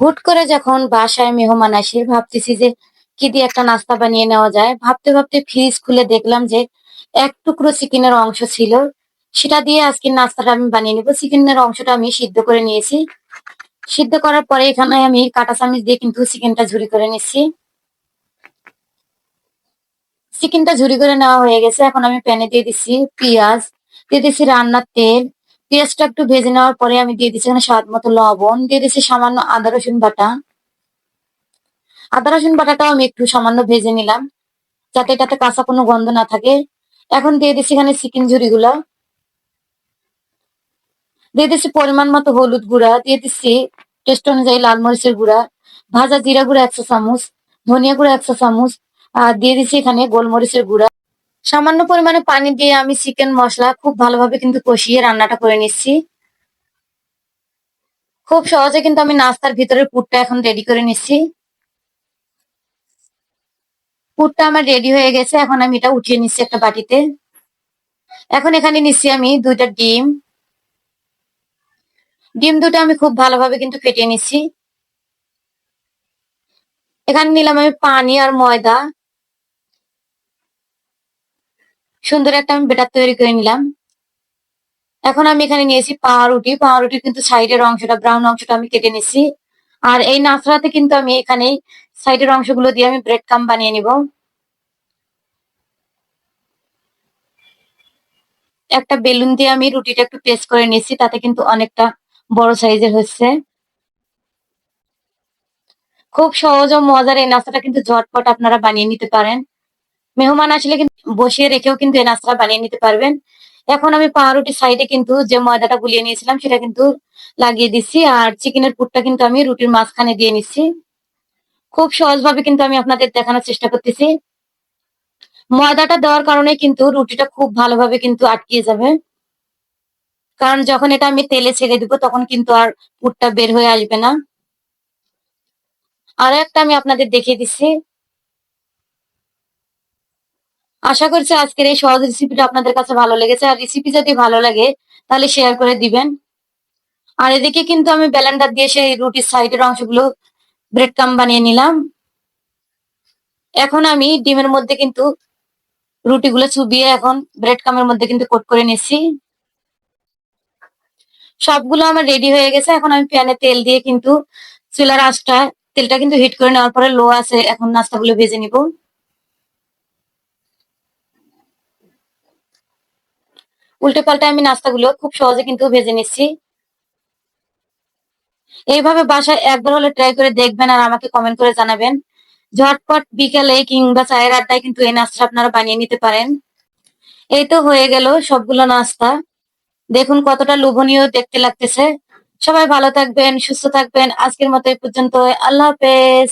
হুট করে যখন বাসায় মেহমান আসি, ভাবতেছি যে কি দিয়ে একটা নাস্তা বানিয়ে নেওয়া যায়। ভাবতে ভাবতে ফ্রিজ খুলে দেখলাম যে এক টুকরো চিকেনের অংশ ছিল। সেটা দিয়ে আজকে নাস্তাটা আমি বানিয়ে নেব। চিকেনের অংশটা আমি সিদ্ধ করে নিয়েছি। সিদ্ধ করার পরে এখানে আমি কাঁটা চামচ দিয়ে কিন্তু চিকেনটা ঝুরি করে নিচ্ছি। চিকেনটা ঝুরি করে নেওয়া হয়ে গেছে। এখন আমি প্যানে দিয়ে দিচ্ছি পেঁয়াজ, দিয়ে দিচ্ছি রান্নার তেল পেঁয়াজটা একটু ভেজে নেওয়ার পরে আমি দিয়ে দিচ্ছি এখানে স্বাদ মতো লবণ। দিয়ে দিচ্ছি সামান্য আদা, রসুন বাটা। আদা, রসুন বাটাটাও আমি একটু সামান্য ভেজে নিলাম, যাতে এটাতে কাঁচা কোনো গন্ধ না থাকে। এখন দিয়ে দিচ্ছি এখানে চিকেন ঝুড়িগুলো দিয়ে দিচ্ছি পরিমাণ মতো হলুদ গুঁড়া। দিয়ে দিচ্ছি টেস্ট অনুযায়ী লাল মরিচের গুঁড়া, ভাজা জিরা গুঁড়া একশো চামচ, ধনিয়া গুঁড়া একশো চামচ, আর দিয়ে দিচ্ছি এখানে গোলমরিচের গুঁড়া। সামান্য পরিমাণে পানি দিয়ে আমি চিকেন মশলা খুব ভালোভাবে কিন্তু কষিয়ে রান্নাটা করে নিচ্ছি। খুব সহজে কিন্তু আমি নাস্তার ভিতরের পুরটা এখন রেডি করে নিচ্ছি। পুরটা আমার রেডি হয়ে গেছে, এখন আমি এটা উঠিয়ে নিচ্ছি একটা বাটিতে। এখন এখানে নিচ্ছি আমি দুইটা ডিম। ডিম দুটো আমি খুব ভালোভাবে কিন্তু ফেটিয়ে নিচ্ছি। এখানে নিলাম আমি পানি আর ময়দা। সুন্দর একটা আমি বেটার তৈরি করে নিলাম। এখন আমি এখানে নিয়েছি পাউরুটি। পাউরুটির কিন্তু সাইডের অংশটা ব্রাউন অংশটা আমি কেটে নিচ্ছি। আর এই নাচড়াতে কিন্তু আমি এখানে সাইডের অংশগুলো দিয়ে আমি ব্রেড কাম বানিয়ে নিব। একটা বেলুন দিয়ে আমি রুটিটা একটু পেস্ট করে নিচ্ছি তাতে কিন্তু অনেকটা বড় সাইজের হচ্ছে। খুব সহজ ও মজার এই নাস্তাটা কিন্তু ঝটপট আপনারা বানিয়ে নিতে পারেন। মেহমান আসলে কিন্তু বসিয়ে রেখেও কিন্তু এই নাস্তাটা বানিয়ে নিতে পারবেন। এখন আমি পাউরুটির সাইডে কিন্তু যে ময়দাটা গুলিয়ে নিয়েছিলাম সেটা কিন্তু লাগিয়ে দিচ্ছি। আর চিকেনের পুরটা কিন্তু আমি রুটির মাঝখানে দিয়ে নিচ্ছি। খুব সহজভাবে কিন্তু আমি আপনাদের দেখানোর চেষ্টা করতেছি। ময়দাটা দেওয়ার কারণে কিন্তু রুটিটা খুব ভালোভাবে কিন্তু আটকিয়ে যাবে। কারণ যখন এটা আমি তেলে ছেড়ে দিব তখন কিন্তু আর পুরটা বের হয়ে আসবে না। আরও একটা আমি আপনাদের দেখিয়ে দিচ্ছি। আশা করছি আজকের এই সহজ রেসিপিটা আপনাদের কাছে ভালো লেগেছে। আর রেসিপি যদি ভালো লাগে, তাহলে শেয়ার করে দিবেন। আর এদিকে কিন্তু আমি ব্যালেন্ডার দিয়ে সেই রুটির সাইডের অংশগুলো ব্রেড কাম বানিয়ে নিলাম। এখন আমি ডিমের মধ্যে কিন্তু রুটিগুলো চুবিয়ে এখন ব্রেড কামের মধ্যে কিন্তু কোট করে নিচ্ছি। সবগুলো আমার রেডি হয়ে গেছে। এখন আমি প্যানে তেল দিয়ে কিন্তু চুলার আঁচটা, তেলটা কিন্তু হিট করে নেওয়ার পরে লো আছে। এখন নাস্তাগুলো ভেজে নিব। উল্টে পাল্টে আমি নাস্তাগুলো খুব সহজে কিন্তু ভেজে নিচ্ছি। এইভাবে বাসায় একবার হলে ট্রাই করে দেখবেন আর আমাকে কমেন্ট করে জানাবেন। ঝটপট বিকালে কিংবা চায়ের আড্ডায় কিন্তু এই নাস্তা আপনারা বানিয়ে নিতে পারেন। এই তো হয়ে গেল সবগুলো নাস্তা। দেখুন কতটা লোভনীয় দেখতে লাগতেছে। সবাই ভালো থাকবেন, সুস্থ থাকবেন। আজকের মতো এই পর্যন্ত আল্লাহ হাফেজ।